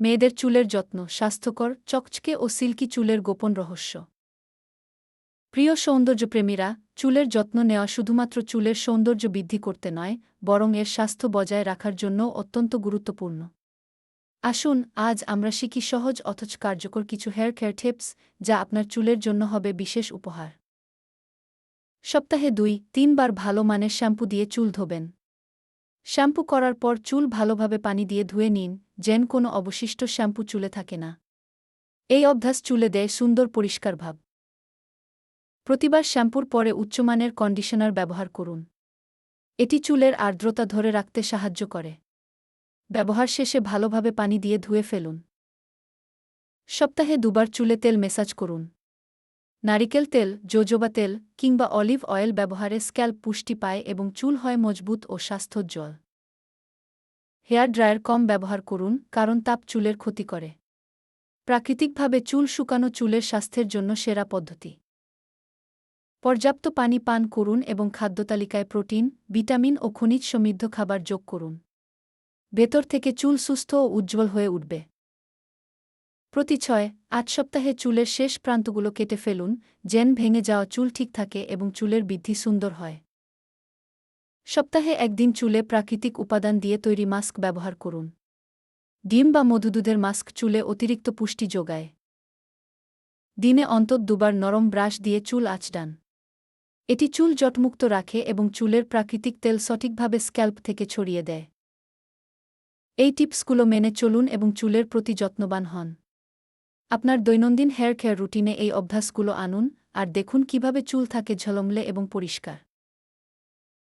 মেয়েদের চুলের যত্ন, স্বাস্থ্যকর, চকচকে ও সিল্কি চুলের গোপন রহস্য। প্রিয় সৌন্দর্যপ্রেমীরা, চুলের যত্ন নেওয়া শুধুমাত্র চুলের সৌন্দর্য বৃদ্ধি করতে নয়, বরং এর স্বাস্থ্য বজায় রাখার জন্য অত্যন্ত গুরুত্বপূর্ণ। আসুন, আজ আমরা শিখি সহজ অথচ কার্যকর কিছু হেয়ার কেয়ার টিপস যা আপনার চুলের জন্য হবে বিশেষ উপহার। সপ্তাহে দুই, তিনবার ভালো মানের শ্যাম্পু দিয়ে চুল ধোবেন। শ্যাম্পু করার পর চুল ভালোভাবে পানি দিয়ে ধুয়ে নিন যেন কোনো অবশিষ্ট শ্যাম্পু চুলে থাকে না। এই অভ্যাস চুলে দেয় সুন্দর পরিষ্কার ভাব। প্রতিবার শ্যাম্পুর পরে উচ্চমানের কন্ডিশনার ব্যবহার করুন। এটি চুলের আর্দ্রতা ধরে রাখতে সাহায্য করে। ব্যবহার শেষে ভালোভাবে পানি দিয়ে ধুয়ে ফেলুন। সপ্তাহে দুবার চুলে তেল মেসাজ করুন। নারিকেল তেল, জোজোবা তেল কিংবা অলিভ অয়েল ব্যবহারে স্ক্যাল্প পুষ্টি পায় এবং চুল হয় মজবুত ও স্বাস্থ্যোজ্জ্বল। হেয়ার ড্রায়ার কম ব্যবহার করুন, কারণ তাপ চুলের ক্ষতি করে। প্রাকৃতিকভাবে চুল শুকানো চুলের স্বাস্থ্যের জন্য সেরা পদ্ধতি। পর্যাপ্ত পানি পান করুন এবং খাদ্যতালিকায় প্রোটিন, ভিটামিন ও খনিজ সমৃদ্ধ খাবার যোগ করুন। ভেতর থেকে চুল সুস্থ ও উজ্জ্বল হয়ে উঠবে। প্রতি ছয়, আট সপ্তাহে চুলের শেষ প্রান্তগুলো কেটে ফেলুন জেন ভেঙে যাওয়া চুল ঠিক থাকে এবং চুলের বৃদ্ধি সুন্দর হয়। সপ্তাহে একদিন চুলে প্রাকৃতিক উপাদান দিয়ে তৈরি মাস্ক ব্যবহার করুন। ডিম বা মধুদুধের মাস্ক চুলে অতিরিক্ত পুষ্টি যোগায়। দিনে অন্তত দুবার নরম ব্রাশ দিয়ে চুল আঁচড়ান। এটি চুল জটমুক্ত রাখে এবং চুলের প্রাকৃতিক তেল সঠিকভাবে স্ক্যাল্প থেকে ছড়িয়ে দেয়। এই টিপসগুলো মেনে চলুন এবং চুলের প্রতি যত্নবান হন। আপনার দৈনন্দিন হেয়ার কেয়ার রুটিনে এই অভ্যাসগুলো আনুন, আর দেখুন কীভাবে চুল থাকে ঝলমলে এবং পরিষ্কার।